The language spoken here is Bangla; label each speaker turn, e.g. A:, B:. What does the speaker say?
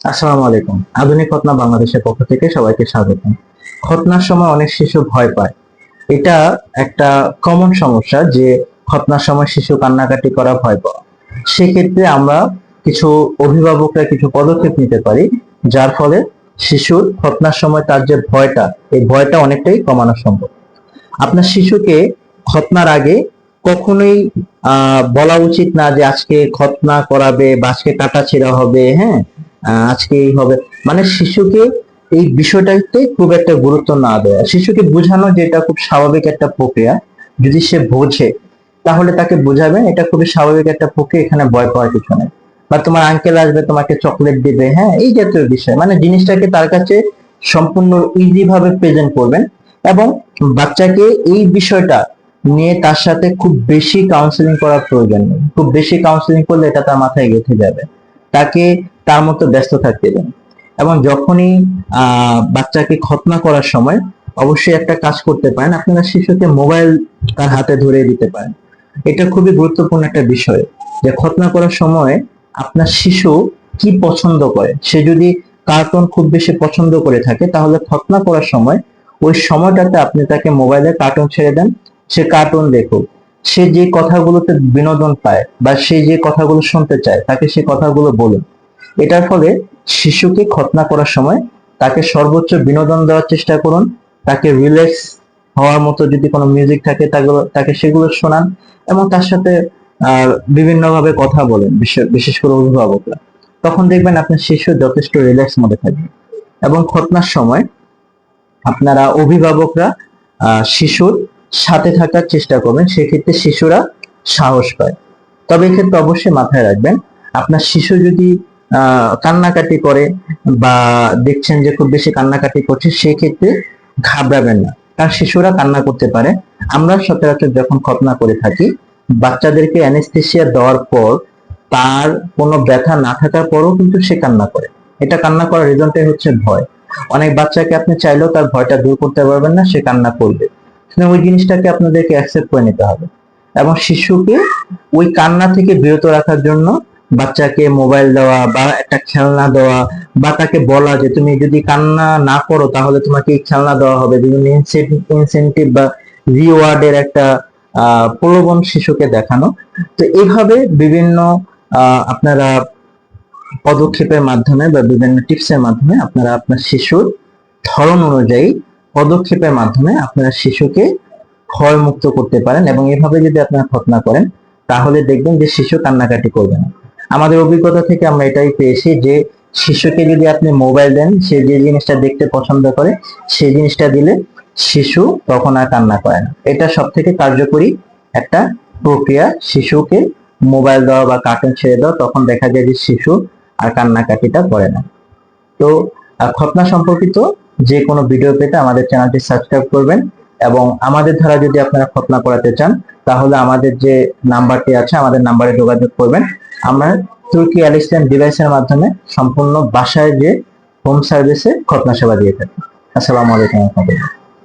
A: আসসালামু আলাইকুম। আধুনিক খতনা বাংলাদেশের পক্ষ থেকে সবাইকে স্বাগতম। খতনার সময় অনেক শিশু ভয় পায়। এটা একটা কমন সমস্যা যে খতনার সময় শিশু কান্নাকাটি করা ভয় পাওয়া সেক্ষেত্রে আমরা কিছু অভিভাবকরা কিছু পদক্ষেপ নিতে পারি, যার ফলে শিশুর খতনার সময় তার যে ভয়টা, এই ভয়টা অনেকটাই কমানো সম্ভব। আপনার শিশুকে খতনার আগে কখনোই বলা উচিত না যে আজকে খতনা করাবে বা আজকে কাটা ছেঁড়া হবে হ্যাঁ? আজকে এই হবে। মানে শিশুকে এই বিষয়টাতে খুব একটা গুরুত্ব না দেওয়া। শিশুকে বোঝানো যে এটা খুব স্বাভাবিক একটা প্রক্রিয়া, যদি সে বোঝে, তাহলে তাকে বোঝাবেন এটা খুবই স্বাভাবিক একটা প্রক্রিয়া, এখানে ভয় পাওয়ার কিছু নেই। বা তোমার আঙ্কেল আসবে, তোমাকে চকলেট দিবে হ্যাঁ এই জাতীয় বিষয়। মানে জিনিসটাকে তার কাছে সম্পূর্ণ ইজি ভাবে প্রেজেন্ট করবেন এবং বাচ্চাকে এই বিষয়টা নিয়ে তার সাথে খুব বেশি কাউন্সিলিং করার প্রয়োজন নেই। খুব বেশি কাউন্সিলিং করলে এটা তার মাথায় গেঁথে যাবে। তাকে তার মতো ব্যস্ত থাকতে দেন। এবং যখনই বাচ্চাকে খতনা করার সময় অবশ্যই একটা কাজ করতে পারেন। আপনারা শিশুকে মোবাইল তার হাতে ধরে দিতে পারেন। এটা খুবই গুরুত্বপূর্ণ একটা বিষয় যে খতনা করার সময় আপনার শিশু কি পছন্দ করে? সে যদি কার্টুন খুব বেশি পছন্দ করে থাকে, তাহলে খতনা করার সময় ওই সময়টাতে আপনি তাকে মোবাইলে কার্টুন ছেড়ে দেন। সে কার্টুন দেখুক। সে যে কথাগুলোতে বিনোদন পায় বা সে যে কথাগুলো শুনতে চায়, তাকে সে কথাগুলো বলুন এটার ফলে শিশুকে খতনা করার সময় তাকে সর্বোচ্চ বিনোদন দেওয়ার চেষ্টা করুন, তাকে রিল্যাক্স হওয়ার মতো যদি কোনো মিউজিক থাকে তাকে সেগুলো শোনান এবং তার সাথে বিভিন্নভাবে কথা বলেন, বিশেষ করে অভিভাবকরা। তখন দেখবেন আপনার শিশু যথেষ্ট রিল্যাক্স মোডে থাকবে এবং খতনার সময় আপনারা অভিভাবকরা শিশুর সাথে থাকার চেষ্টা করবেন, সেক্ষেত্রে শিশুরা সাহস পায়। তবে এক্ষেত্রে অবশ্যই মাথায় রাখবেন, আপনার শিশু যদি কান্নাকাটি করে বা দেখছেন যে খুব বেশি কান্নাকাটি করছে সেই ক্ষেত্রে ঘাবড়াবেন না। কারণ শিশুরা কান্না করতে পারে। আমরা সচরাচর যখন খতনা করে থাকি, বাচ্চাদেরকে অ্যানেস্থেসিয়া দেওয়ার পর তার কোনো ব্যথা না থাকার পরও কিন্তু সে কান্না করে। এটা কান্না করার রিজনটাই হচ্ছে ভয়। অনেক বাচ্চাকে আপনি চাইলেও তার ভয়টা দূর করতে পারবেন না, সে কান্না করবে। ওই জিনিসটাকে আপনাদেরকে অ্যাকসেপ্ট করে নিতে হবে। এবং শিশুকে ওই কান্না থেকে বিরত রাখার জন্য বাচ্চাকে মোবাইল দেওয়া বা একটা খেলনা দেওয়া বা তাকে বলা যে তুমি যদি কান্না না করো তাহলে তোমাকে খেলনা দেওয়া হবে। বিভিন্ন ইনসেন্টিভ বা রিওয়ার্ডের একটা প্রলোভন শিশুকে দেখানো। তো এইভাবে বিভিন্ন আপনারা পদক্ষেপের মাধ্যমে বা বিভিন্ন টিপসের মাধ্যমে আপনারা আপনার শিশুর ধরন অনুযায়ী পদক্ষেপের মাধ্যমে আপনারা শিশুকে ভয় মুক্ত করতে পারেন এবং এভাবে যদি আপনারা খতনা করেন, তাহলে দেখবেন যে শিশু কান্নাকাটি করবে না। আমাদের অভিজ্ঞতা থেকে আমরা এটাই পেয়েছি যে শিশুকে যদি আপনি মোবাইল দেন, সে যে জিনিসটা দেখতে পছন্দ করে সেই জিনিসটা দিলে শিশু তখন আর কান্না করে না। এটা সব থেকে কার্যকরী একটা প্রক্রিয়া। শিশুকে মোবাইল দেওয়া বা কার্টুন ছেড়ে দেওয়া, তখন দেখা যায় যে শিশু আর কান্নাকাটিটা করে না। তো খতনা সম্পর্কিত যে কোনো ভিডিও পেতে আমাদের চ্যানেলটি সাবস্ক্রাইব করবেন এবং আমাদের দ্বারা যদি আপনারা খতনা করাতে চান, তাহলে আমাদের যে নাম্বারটি আছে, আমাদের নাম্বারে যোগাযোগ করবেন। আমরা তুর্কি অ্যালিস্ট্যান্ট ডিভাইসের মাধ্যমে সম্পূর্ণ বাসায় যে হোম সার্ভিসে খতনা সেবা দিয়ে থাকি। আসসালামু আলাইকুম রহমতুল্লাহ।